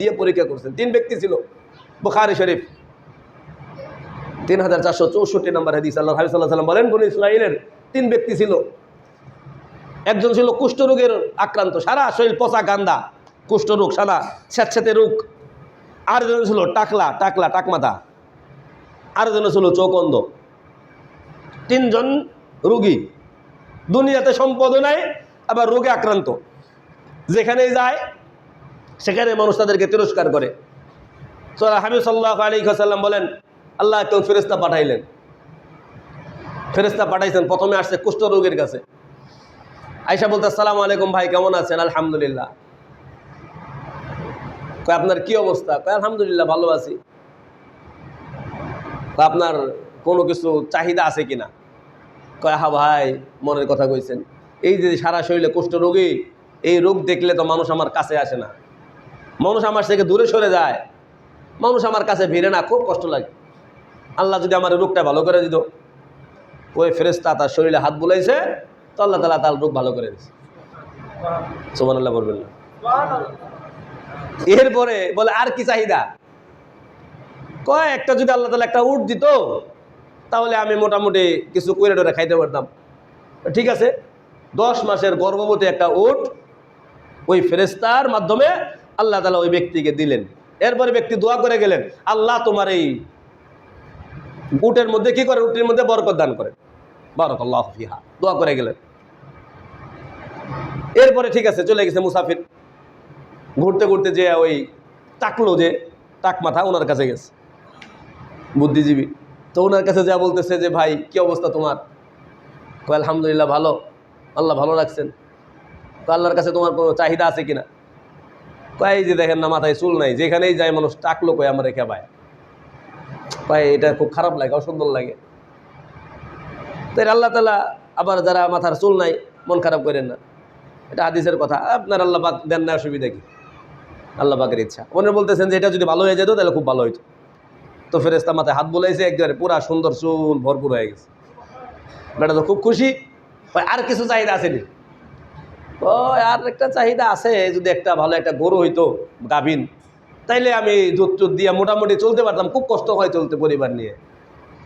দিয়ে পরীক্ষা করছেন। তিন ব্যক্তি ছিল, বুখারি শরীফ। তিন হাজার চারশো চৌষট্টি নম্বর হাদিস আল্লাহ হাবিজ সাল্লাহ সাল্লাম বলেন, বনি ইসরায়েলের তিন ব্যক্তি ছিল। একজন ছিল কুষ্ঠরোগের আক্রান্ত, সারা শরীর পচা গান্দা কুষ্ঠরোগ, সারা স্যাঁতস্যাঁতে রোগ। আরেকজন ছিল টাকলা টাকলা টাকমাথা আরেকজন ছিল চোখ অন্ধ তিনজন রুগী। দুনিয়াতে সম্পদ নাই, আবার রোগে আক্রান্ত। যেখানেই যায় সেখানে মানুষ তাদেরকে তিরস্কার করে। তো হাবিব সাল্লাহ আলী সাল্লাম বলেন, আল্লাহ কেউ ফেরেস্তা পাঠাইলেন। ফেরেস্তা পাঠাইছেন, প্রথমে আসছে কুষ্ঠ রোগের কাছে। আইসা বলতে, আসসালাম আলাইকুম ভাই, কেমন আছেন? আলহামদুলিল্লাহ। কয়, আপনার কি অবস্থা? কয়, আলহামদুলিল্লাহ, ভালো আছি। আপনার কোনো কিছু চাহিদা আছে কিনা? কয়, হা ভাই, মনের কথা কইছেন। এই যে সারা শরীরে কুষ্ঠ রোগী, এই রোগ দেখলে তো মানুষ আমার কাছে আসে না। মানুষ আমার থেকে দূরে সরে যায়। মানুষ আমার কাছে ভিড়ে না, খুব কষ্ট লাগে। আল্লাহ যদি আমার রোগটা ভালো করে দিত, ওই ফেরেস্তা তার শরীরে হাত বুলাইছে, তো আল্লাহ তালা তার রোগ ভালো করে দিছে সোমান আল্লাহ বলবেন না। এরপরে বলে, আর কি চাহিদা? কয়, একটা যদি আল্লাহ তালা একটা উট দিত, তাহলে আমি মোটামুটি কিছু করে টোরে খাইতে পারতাম। ঠিক আছে, দশ মাসের গর্ভবতী একটা উট ওই ফেরেস্তার মাধ্যমে আল্লাহ তালা ওই ব্যক্তিকে দিলেন। এরপরে ব্যক্তি দোয়া করে গেলেন, আল্লাহ তোমার এই উটের মধ্যে কি করে? উটের মধ্যে বরকত দান করে। বারক আল্লাহ ফিহা, দোয়া করে গেলেন। এরপরে ঠিক আছে, চলে গেছে মুসাফির। ঘুরতে ঘুরতে যে ওই টাকলো যে টাক মাথা ওনার কাছে গেছে। বুদ্ধিজীবী। তো ওনার কাছে যা বলতেছে যে, ভাই, কি অবস্থা তোমার? আলহামদুলিল্লাহ ভালো। আল্লাহ ভালো রাখছেন। তো আল্লাহর কাছে তোমার কোনো চাহিদা আছে কিনা? এই যে দেখেন না, মাথায় চুল নাই, যেখানেই যায় মানুষ টাকলো কয় আমার রেখে পায় কয়, এটা খুব খারাপ লাগে, অসুন্দর লাগে। তাই আল্লাহ তালা আবার যারা মাথার চুল নাই, মন খারাপ করেন না। এটা হাদিসের কথা। আপনার আল্লাহ পাক দেন না অসুবিধা কি? আল্লাহ পাকের ইচ্ছা। মনে বলতেছেন যে, এটা যদি ভালো হয়ে যেত, তাহলে খুব ভালো হইতো। তো ফেরেস্তা মাথায় হাত বলেছে একবারে পুরা সুন্দর চুল ভরপুর হয়ে গেছে। বেটা তো খুব খুশি। আর কিছু চাহিদা আসেনি ও আর একটা চাহিদা আছে, যদি একটা ভালো একটা গরু হইতো, গাভিন, তাইলে আমি দুধ টুধ দিয়ে মোটামুটি চলতে পারতাম, খুব কষ্ট হয় চলতে পরিবার নিয়ে।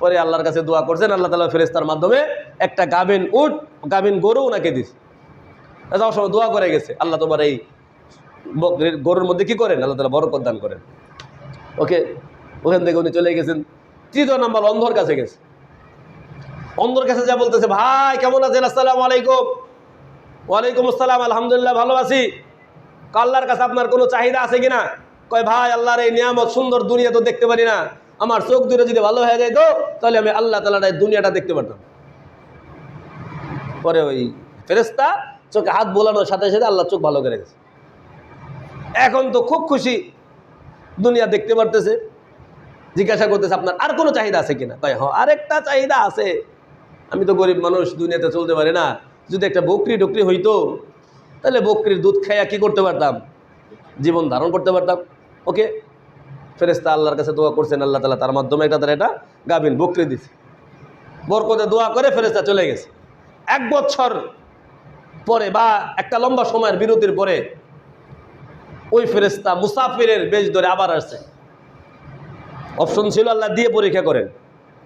পরে আল্লাহর কাছে দোয়া করছেন, আল্লাহ তালা ফেরেস্তার মাধ্যমে একটা গাভিন উঠ গাভিন গরু ওনাকে দিস। যাওয়ার সময় দোয়া করে গেছে, আল্লাহ তোমার এই গরুর মধ্যে কি করেন? আল্লাহ তালা বরকত দান করেন। ওকে, ওখান থেকে উনি চলে গেছেন, তৃতীয় নাম্বার অন্ধর কাছে গেছে। অন্ধর কাছে যা বলতেছে, ভাই, কেমন আছেন? আসসালামু আলাইকুম। ওয়ালাইকুম আসসালাম, আলহামদুলিল্লাহ ভালো আছি। আল্লাহর কাছে আপনার কোনো চাহিদা আছে কিনা? কয়, ভাই, আল্লাহর এই নিয়ামত সুন্দর দুনিয়া তো দেখতে পারি না। আমার চোখ দূরে যদি ভালো হয়ে যায় তো, তাহলে আমি আল্লাহ তালার এই দুনিয়াটা দেখতে পারতাম। পরে ওই ফেরেস্তা চোখে হাত বোলানোর সাথে সাথে আল্লাহ চোখ ভালো করে গেছে। এখন তো খুব খুশি, দুনিয়া দেখতে পারতেছে। জিজ্ঞাসা করতেছে, আপনার আর কোনো চাহিদা আছে কিনা? কয় হ্যাঁ আরেকটা চাহিদা আছে। আমি তো গরিব মানুষ, দুনিয়াতে চলতে পারি না। যদি একটা বকরি টকরি হইতো, তাহলে বকরির দুধ খাইয়া কি করতে পারতাম? জীবন ধারণ করতে পারতাম। ওকে? ফেরেস্তা আল্লাহর কাছে দোয়া করছেন, আল্লাহ তালা তার মাধ্যমে একটা তার এটা গাভিন বকরি দিছে। বরকতে দোয়া করে ফেরেস্তা চলে গেছে। এক বছর পরে বা একটা লম্বা সময়ের বিরতির পরে ওই ফেরেস্তা মুসাফিরের বেশ ধরে আবার আসছে। অপশন ছিল, আল্লাহ দিয়ে পরীক্ষা করেন।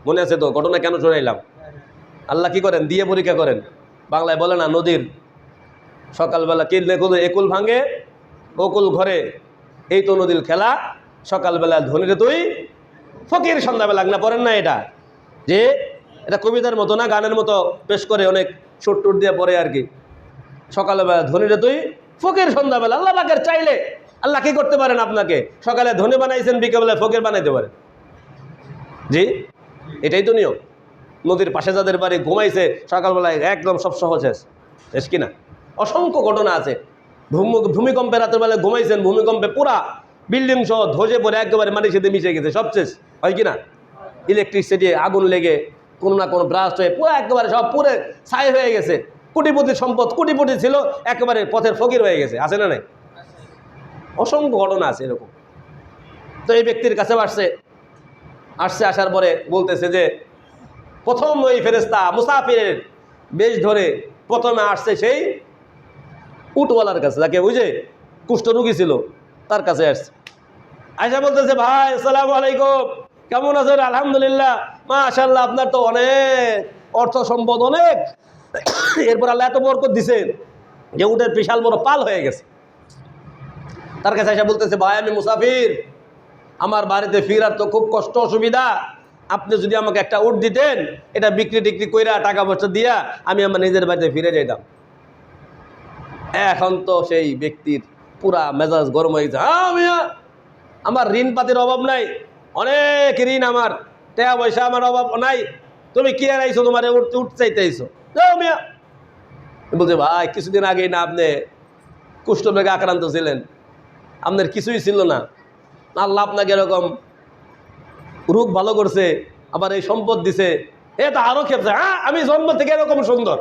মনে আছে তো, ঘটনা কেন শোনাইলাম? আল্লাহ কি করেন? দিয়ে পরীক্ষা করেন। বাংলায় বলে না, নদীর। সকালবেলা কি লেখো একুল ভাঙে বকুল ঘরে। এই তো নদীর খেলা, সকালবেলা ধনীরে তুই ফকির, সন্ধ্যাবেলা না পড়েন না এটা। যে এটা কবিতার মতো না, গানের মতো পেশ করে অনেক সুর টুট দিয়ে পড়ে আর কি। সকালবেলা ধনীরে তুই ফকির, সন্ধ্যাবেলা আল্লাহ পাকের চাইলে, আল্লাহ কি করতে পারেন আপনাকে? সকালে ধনী বানাইছেন বিকেলবেলায় ফকির বানাইতে পারেন। জি, এটাই তো নিয়ম। নদীর পাশে যাদের বাড়ি ঘুমাইছে, সকালবেলায় একদম সব সহজ শেষ কিনা অসংখ্য ঘটনা আছে। ভূমি ভূমিকম্পে রাতের বেলায় ঘুমাইছেন, ভূমিকম্পে পুরা বিল্ডিং সহ ধসে পড়ে একেবারে মাটির সাথে মিশে গেছে, সব শেষ। হয় কি না? ইলেকট্রিসিটি আগুন লেগে কোনো না কোনো ব্রাস্ট হয়ে পুরো একেবারে সব পুরে ছাই হয়ে গেছে। কোটিপতি সম্পদ কোটিপতি ছিল, একেবারে পথের ফকির হয়ে গেছে। আছে না নাই? অসংখ্য ঘটনা আছে এরকম। তো এই ব্যক্তির কাছে আসছে। আসছে আসার পরে বলতেছে যে প্রথম ওই ফেরেস্তা মুসাফিরের বেশ ধরে প্রথমে আসছে সেই উটওয়ালার কাছে। যাকে বুঝে কুষ্ঠরোগী ছিল, তার কাছে আসছে। আয়সা বলতেছে, ভাই, আসসালামু আলাইকুম। কেমন আছেন? আলহামদুলিল্লাহ। মাশাল্লাহ আপনার তো অনেক অর্থ সম্পদ অনেক। এরপর আল্লাহ এত বরকত দিছেন যে উটের বিশাল বড় পাল হয়ে গেছে। তার কাছে এসে বলতেছে, ভাই, আমি মুসাফির। আমার বাড়িতে ফিরার তো খুব কষ্ট, অসুবিধা। আপনি যদি আমাকে একটা উট দিতেন, এটা বিক্রি টিক্রি কইরা টাকা পয়সা দিয়া আমি আমার নিজের বাড়িতে ফিরে যেতাম এখন তো সেই ব্যক্তির পুরা মেজাজ গরম হয়ে গেছে। হ্যাঁ মিয়া, আমার ঋণ পাতির অভাব নাই, অনেক ঋণ আমার, টাকা পয়সা আমার অভাব নাই। তুমি কি আর আইছো তোমার উঠতে উঠতে চাইতে যাও মিয়া। বলছে, ভাই, কিছুদিন আগেই না আপনি কুষ্ঠরোগে আক্রান্ত ছিলেন। আপনার কিছুই ছিল না। আল্লাহ আপনাকে এরকম রূপ ভালো করছে, আবার এই সম্পদ দিছে, এ তো আরও খেপছে হ্যাঁ আমি জন্ম থেকে এরকম সুন্দর।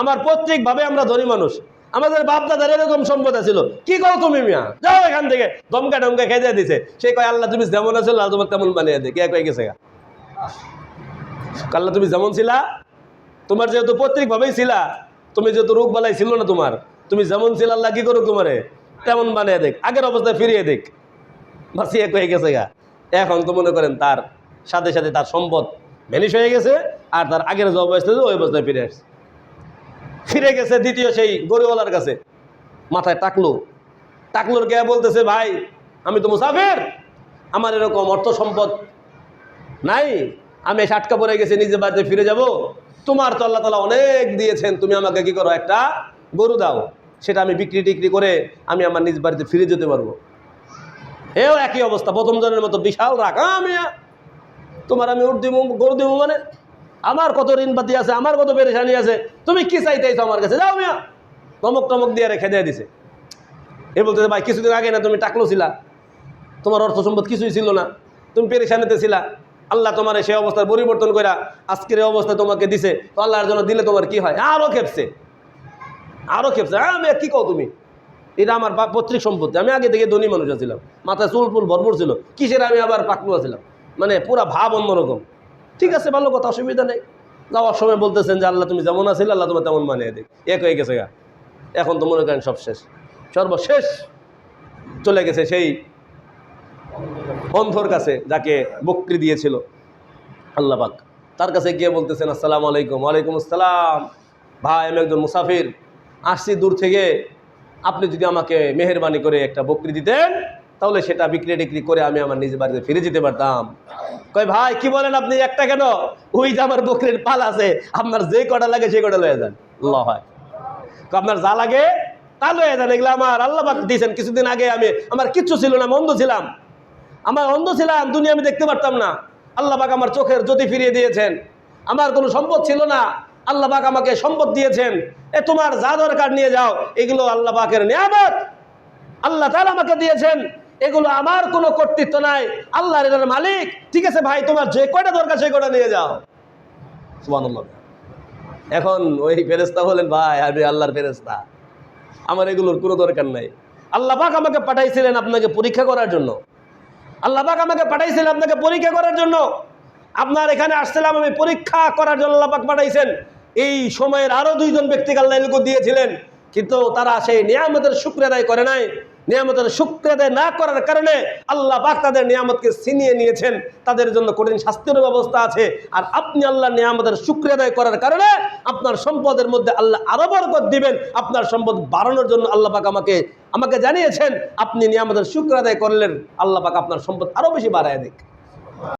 আমার প্রত্যেকভাবে আমরা ধনী মানুষ। আমাদের বাপ দাদার এরকম সম্পদ ছিল কি কও তুমি মিয়া? যাও এখান থেকে। দমকা টমকা খেয়ে দিছে। সে কয়, আল্লাহ, তুমি যেমন আছো, আল্লাহ তোমার তেমন বানিয়ে দে। কে কয়ে গেছে আল্লাহ, তুমি যেমন ছিলা, তোমার যেহেতু পৈতৃকভাবেই ছিলা, তুমি যেহেতু রোগ বালাই ছিল না তোমার, তুমি যেমন ছিল, আল্লাহ কি করুক তোমারে? তেমন বানিয়ে দেখ। আগের অবস্থায় ফিরিয়ে দেখ। বাঁচিয়ে কয়ে গেছে গা। এখন তো মনে করেন তার সাথে সাথে তার সম্পদ ভ্যানিশ হয়ে গেছে, আর তার আগের যে অবস্থা ওই অবস্থায় ফিরে আসছে। ফিরে গেছে দ্বিতীয় সেই গরিওয়ালার কাছে। মাথায় টাকলো। টাকলোর কে বলতেছে, ভাই, আমি তো মুসাফির। আমার এরকম অর্থ সম্পদ নাই। আমি এসে আটকা পড়ে গেছি, নিজের বাড়িতে ফিরে যাব। তোমার তো আল্লাহ তালা অনেক দিয়েছেন। তুমি আমাকে কি করো? একটা গরু দাও। সেটা আমি বিক্রি টিক্রি করে আমি আমার নিজ বাড়িতে ফিরে যেতে পারব। এও একই অবস্থা, প্রথম জনের মতো বিশাল রাখ আমি তোমার আমি উঠ দিব গরু দিব মানে? আমার কত ঋণ পাতি আছে, আমার কত পেরেশানি আছে, তুমি কি চাইতেছো আমার কাছে? যাও মিয়া টমক টমক দিয়ে রেখে দিয়ে দিছে। এ বলতেছে, ভাই, কিছুদিন আগে না তুমি টাকলো ছিলা। তোমার অর্থ সম্পদ কিছুই ছিল না। তুমি পেরেশানিতে ছিলা। আল্লাহ তোমার সেই অবস্থার পরিবর্তন করে আজকের অবস্থা তোমাকে দিছে। তো আল্লাহর জন্য দিলে তোমার কি হয়? আরও খেপছে। আরও খেপছে। হ্যাঁ আমি কি কও তুমি? এটা আমার পৈতৃক সম্পত্তি। আমি আগে থেকে ধনী মানুষ ছিলাম মাথায় চুল ফুল ভরপুর ছিল। কিসের আমি আবার পাকলুয়া ছিলাম মানে পুরা ভাব অন্যরকম। ঠিক আছে, ভালো কথা, অসুবিধা নেই। যাওয়ার সময় বলতেছেন যে, আল্লাহ, তুমি যেমন আছিলে, আল্লাহ তোমার তেমন মানিয়ে দিক। এক হয়ে গেছে গা। এখন তো মনে করেন সব শেষ। সর্বশেষ চলে গেছে সেই অন্ধর কাছে যাকে বকরি দিয়েছিল আল্লাহ পাক। তার কাছে গিয়ে বলতেছেন, আসসালামু আলাইকুম। ওয়ালাইকুম আসসালাম। ভাই, আমি একজন মুসাফির। আসছি দূর থেকে। আপনি যদি আমাকে মেহরবানি করে একটা বকরি দিতেন, তাহলে সেটা বিক্রি টিক্রি করে আমি আমার নিজের বাড়িতে ফিরে যেতে পারতাম। কয়, ভাই, কি বলেন আপনি? একটা কেন? ওই যে আমার বকরির পাল আছে, আপনার যে কটা লাগে সেই কটা লয়ে যান। ল হয় আপনার যা লাগে তা লয়ে যান, এগুলো আমার আল্লাহ পাক দিয়েছেন। কিছুদিন আগে আমি, আমার কিচ্ছু ছিল না অন্ধ ছিলাম। আমার অন্ধ ছিলাম দুনিয়া আমি দেখতে পারতাম না। আল্লাহ আমার চোখের জ্যোতি ফিরিয়ে দিয়েছেন। আমার কোনো সম্পদ ছিল না। আল্লাহ পাক আমাকে সম্পদ দিয়েছেন। এ তোমার যা দরকার নিয়ে যাও, এগুলো আল্লাহ পাকের নিয়ামত। আল্লাহ তাআলা আমাকে দিয়েছেন, এগুলো আমার কোনো কর্তৃত্ব নাই, আল্লাহর এটার মালিক। ঠিক আছে ভাই, তোমার যে কয়টা দরকার সেই কয়টা নিয়ে যাও। এখন ওই ফেরেস্তা বলেন, ভাই আমি আল্লাহর ফেরেস্তা আমার এগুলোর কোনো দরকার নাই। আল্লাহ পাক আমাকে পাঠাইছিলেন আপনাকে পরীক্ষা করার জন্য। আল্লাহ পাক আমাকে পাঠাইছিলেন আপনাকে পরীক্ষা করার জন্য। আপনার এখানে আসছিলাম আমি পরীক্ষা করার জন্য আল্লাহ পাক পাঠাইছেন। এই সময়ের আরও দুইজন ব্যক্তিকে আল্লাহ এগুলো দিয়েছিলেন, কিন্তু তারা সেই নিয়ামতের শুক্র আদায় করে নাই। নিয়ামতের শুক্র আদায় না করার কারণে আল্লাহ পাক তাদের নিয়ামতকে ছিনিয়ে নিয়েছেন। তাদের জন্য কঠিন শাস্তির ব্যবস্থা আছে। আর আপনি আল্লাহ নিয়ামতের শুক্র আদায় করার কারণে আপনার সম্পদের মধ্যে আল্লাহ আরও বরকত দিবেন। আপনার সম্পদ বাড়ানোর জন্য আল্লাহ পাক আমাকে আমাকে জানিয়েছেন, আপনি নিয়ামতের শুক্র আদায় করলেন, আল্লাহ পাক আপনার সম্পদ আরও বেশি বাড়ায় দিক।